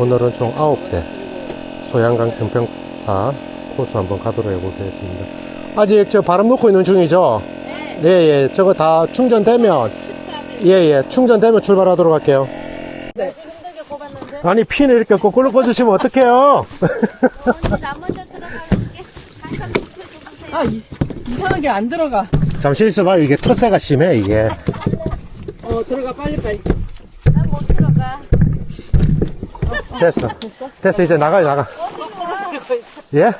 오늘은 총 9대 소양강 정평사 코스 한번 가도록 해보겠습니다. 아직 저 바람 놓고 있는 중이죠? 네. 예, 예. 저거 다 충전되면, 14일. 예, 예. 충전되면 출발하도록 할게요. 네. 아니, 핀을 이렇게 거꾸로 꽂으시면 어떡해요? 아, 이, 이상하게 안 들어가. 잠시 있어봐요. 이게 텃세가 심해, 이게. 어, 들어가, 빨리, 빨리. 나 못 들어가. 됐어. 됐어, 이제 나가요, 나가. 예?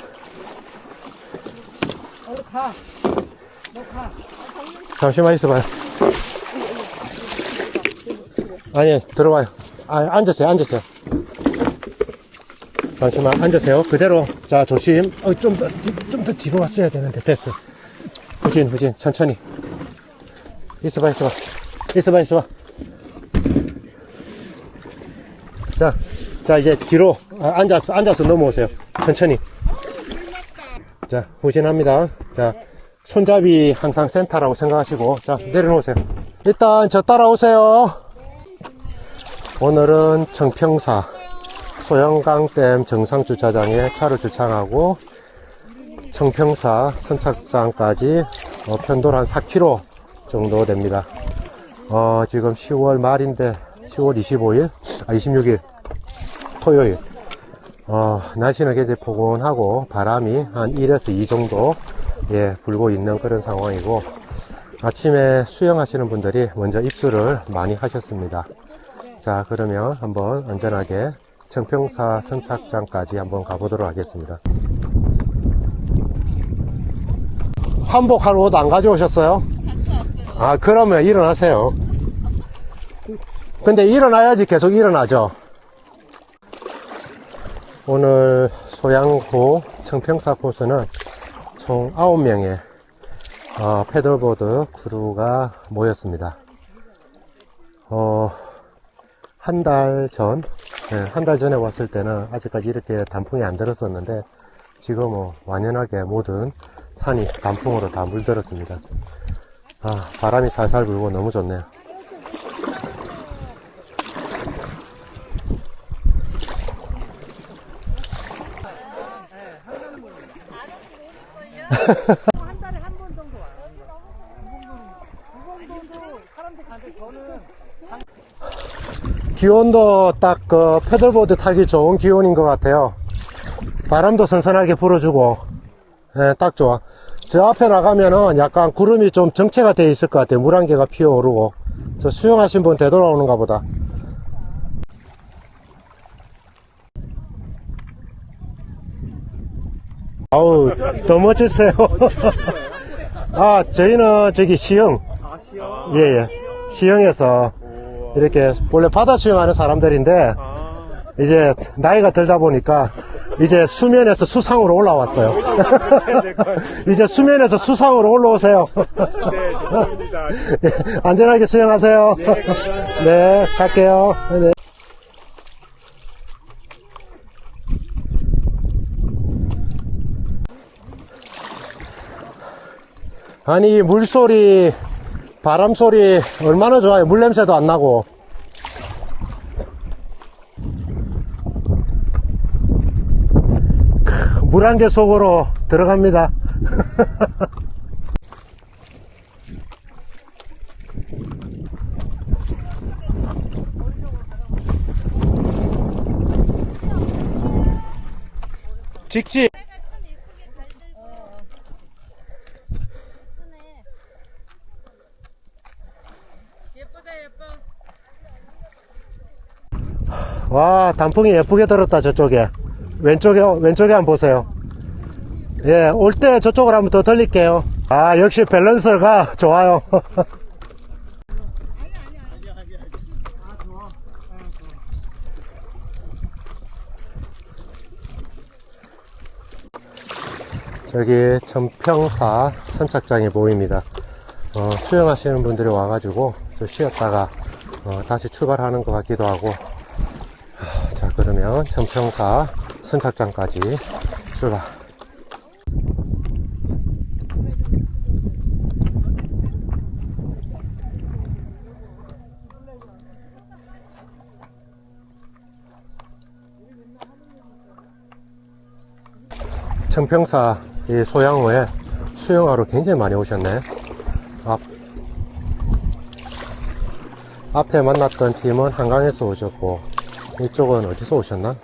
잠시만 있어봐요. 아니, 들어와요. 아, 앉으세요, 앉으세요. 잠시만, 앉으세요. 그대로. 자, 조심. 어, 좀 더, 좀 더 뒤로 왔어야 되는데, 됐어. 후진, 후진, 천천히. 있어봐, 있어봐. 있어봐, 있어봐. 자, 자, 이제 뒤로 아, 앉아서, 앉아서 넘어오세요. 천천히. 자, 후진합니다. 자, 손잡이 항상 센터라고 생각하시고, 자, 내려놓으세요. 일단 저 따라오세요. 오늘은 청평사 소영강댐 정상 주차장에 차를 주차하고, 청평사 선착장까지 어, 편도로 한 4km 정도 됩니다. 어, 지금 10월 말인데, 10월 25일, 아, 26일, 토요일. 어, 날씨는 굉장히 포근하고 바람이 한 1에서 2 정도 예, 불고 있는 그런 상황이고 아침에 수영하시는 분들이 먼저 입수를 많이 하셨습니다. 자, 그러면 한번 안전하게 청평사 선착장까지 한번 가보도록 하겠습니다. 환복할 옷 안 가져오셨어요? 아, 그러면 일어나세요. 근데 일어나야지 계속 일어나죠. 오늘 소양호 청평사 코스는 총 9명의 어, 패들보드 크루가 모였습니다. 어, 한 달 전, 한달 전에 왔을 때는 아직까지 이렇게 단풍이 안 들었었는데 지금은 뭐 완연하게 모든 산이 단풍으로 다 물들었습니다. 아, 바람이 살살 불고 너무 좋네요. 기온도 딱 그 패들보드 타기 좋은 기온인 것 같아요. 바람도 선선하게 불어주고, 예, 딱 좋아. 저 앞에 나가면은 약간 구름이 좀 정체가 돼 있을 것 같아요. 물한 개가 피어오르고. 저 수영하신 분 되돌아오는가 보다. 아우, 더 멋지세요. 아, 저희는 저기 시흥. 아, 시험? 예, 예. 시흥에서 이렇게 원래 바다 수영하는 사람들인데 아, 이제 나이가 들다 보니까 이제 수면에서 수상으로 올라왔어요. 이제 수면에서 수상으로 올라오세요. 네. 예, 안전하게 수영하세요. 네, 갈게요. 네. 아니, 이 물소리, 바람소리 얼마나 좋아요. 물냄새도 안 나고. 물 한 개 속으로 들어갑니다. 직진. 예쁘다, 예뻐. 와, 단풍이 예쁘게 들었다, 저쪽에. 왼쪽에, 왼쪽에 한번 보세요. 예, 올 때 저쪽으로 한번 더 돌릴게요. 아, 역시 밸런스가 좋아요. 저기 청평사 선착장이 보입니다. 어, 수영하시는 분들이 와가지고 저 쉬었다가 어, 다시 출발하는 것 같기도 하고 보시면 정평사 선착장까지 출발. 청평사 이 소양호에 수영하러 굉장히 많이 오셨네. 앞, 앞에 만났던 팀은 한강에서 오셨고 이쪽은 어디서 오셨나?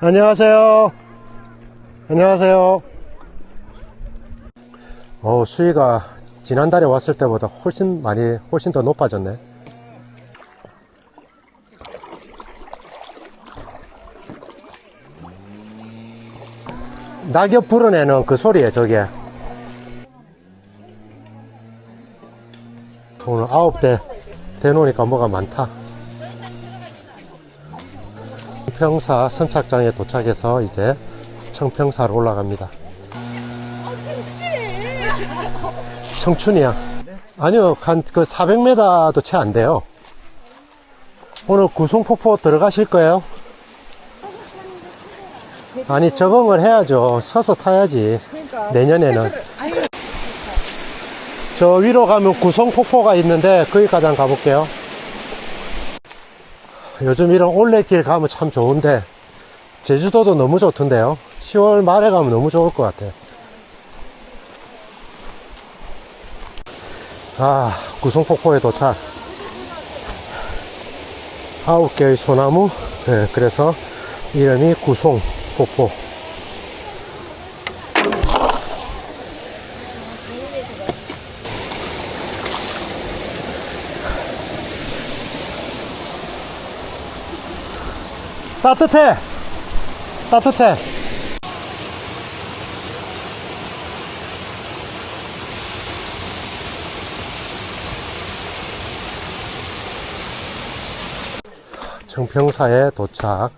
안녕하세요. 안녕하세요. 어, 수위가 지난달에 왔을 때보다 훨씬 많이, 훨씬 더 높아졌네. 낙엽 불어내는 그 소리에 저게. 오늘 아홉 대 대놓으니까 뭐가 많다. 청평사 선착장에 도착해서 이제 청평사로 올라갑니다. 청춘이야. 아니요, 한 그 400m도 채 안 돼요. 오늘 구송폭포 들어가실 거예요? 아니, 적응을 해야죠. 서서 타야지. 내년에는. 저 위로 가면 구성폭포가 있는데, 거기까지 한번 가볼게요. 요즘 이런 올레길 가면 참 좋은데, 제주도도 너무 좋던데요. 10월 말에 가면 너무 좋을 것 같아요. 아, 구성폭포에 도착. 아홉 개의 소나무. 네, 그래서 이름이 구송폭포. 따뜻해! 따뜻해! 청평사에 도착.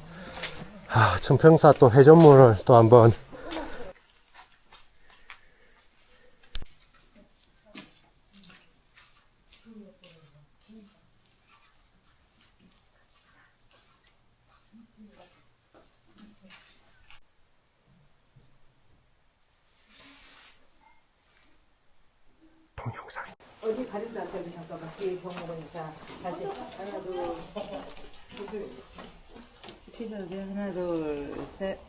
아, 청평사 또 해전물을 또 한번. 어디 가린다 저기 잠깐만 뒤에 경호보니까 다시 하나 둘 지키셔도 돼요 하나 둘셋셋셋둘.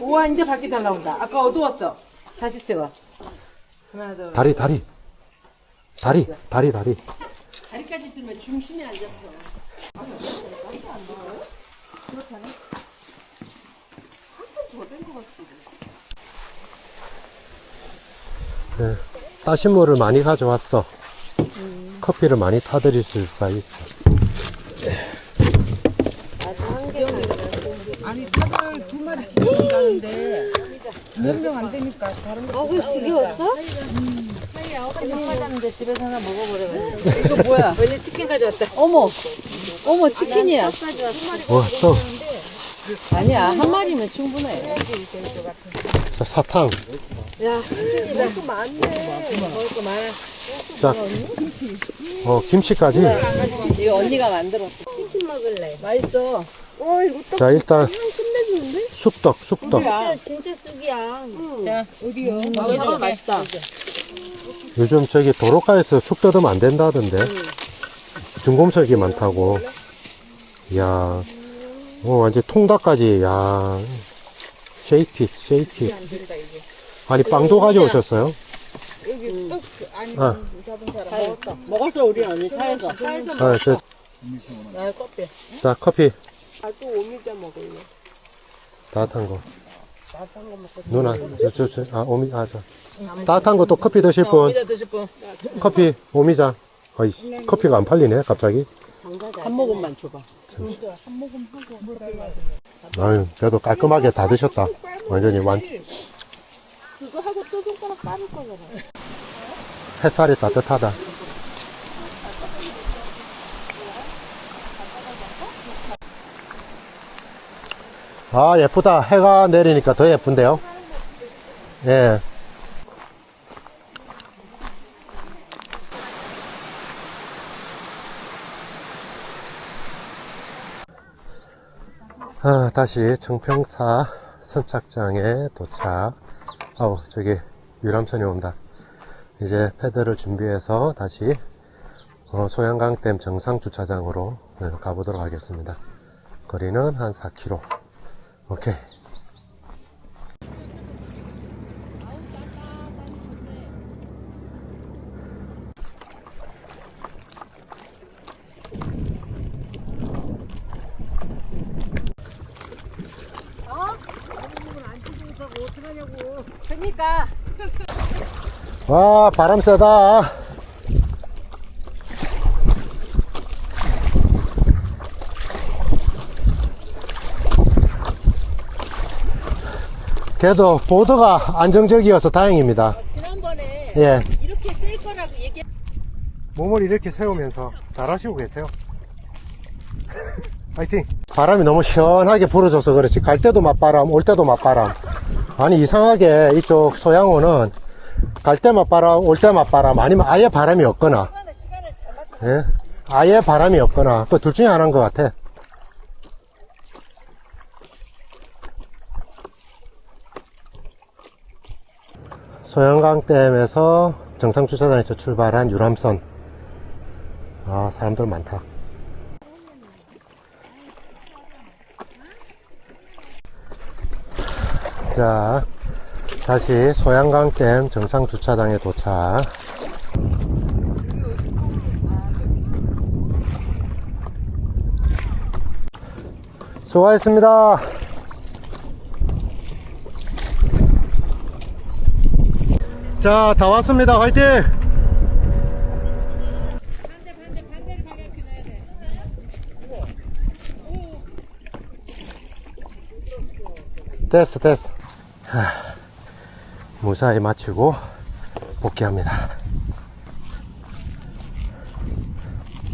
우와 이제 밖에 잘 나온다. 아까 어두웠어. 다시 찍어. 하나 둘. 다리, 다리. 다리, 다리, 다리. 다리까지 들면 중심이 안 잡혀. 네, 따신 물을 많이 가져왔어. 커피를 많이 타드릴 수가 있어. 어, 그 두개 왔어? 사장님데 집에서 하나 먹어보래 이거 뭐야? 왠지 치킨 가져왔다. 어머, 어머 치킨이야. 와, 또, 아니야 한 마리면 충분해. 자, 사탕. 야, 치킨이 너무 많네. 자, 어, 김치까지. 이거 언니가 만들었어. 치킨 먹을래. 맛있어. 자, 일단, 쑥떡, 쑥떡. 진짜, 진짜 쑥이야. 자 어디요 이거 맛있다. 요즘 저기 도로가에서 쑥 뜯으면 안 된다던데. 중금속이 많다고. 이야, 어, 완전 통닭까지, 야 쉐이킷, 쉐이킷. 아니, 빵도 가져오셨어요? 아, 먹었어 우리 언니 차에서 아, 저, 나 커피 자, 커피. 아또 오미자 먹을래 따뜻한 거. 누나, 저, 저, 저, 아, 오미, 아, 저. 따뜻한 거또 커피 드실 분. 오미자 드실 분 커피, 오미자. 아이, 커피가 안 팔리네, 갑자기. 한 모금만 줘봐 아유, 그래도 깔끔하게 다 드셨다. 완전히 완. 손가락 빠를 거잖아. 햇살이 따뜻하다. 아, 예쁘다. 해가 내리니까 더 예쁜데요? 예. 아, 다시 청평사 선착장에 도착. 아우, 저기 유람선이 온다. 이제 패드를 준비해서 다시 어, 소양강댐 정상 주차장으로 네, 가보도록 하겠습니다. 거리는 한 4km. 오케이. 그러니까 와, 바람 세다. 그래도 보드가 안정적이어서 다행입니다. 지난번에 예. 이렇게 쓸 거라고 얘기. 몸을 이렇게 세우면서 잘 하시고 계세요. 화이팅! 바람이 너무 시원하게 불어줘서 그렇지. 갈 때도 맞바람, 올 때도 맞바람. 아니, 이상하게 이쪽 소양호는 갈때 맞바람, 올때 맞바람, 아니면 아예 바람이 없거나, 예? 아예 바람이 없거나, 그 둘 중에 하나인 것 같아. 소양강댐에서 정상주차장에서 출발한 유람선. 아, 사람들 많다. 자, 다시 소양강댐 정상 주차장에 도착. 수고하셨습니다. 자, 다 왔습니다. 화이팅! 됐어, 됐어. 하, 무사히 마치고 복귀합니다.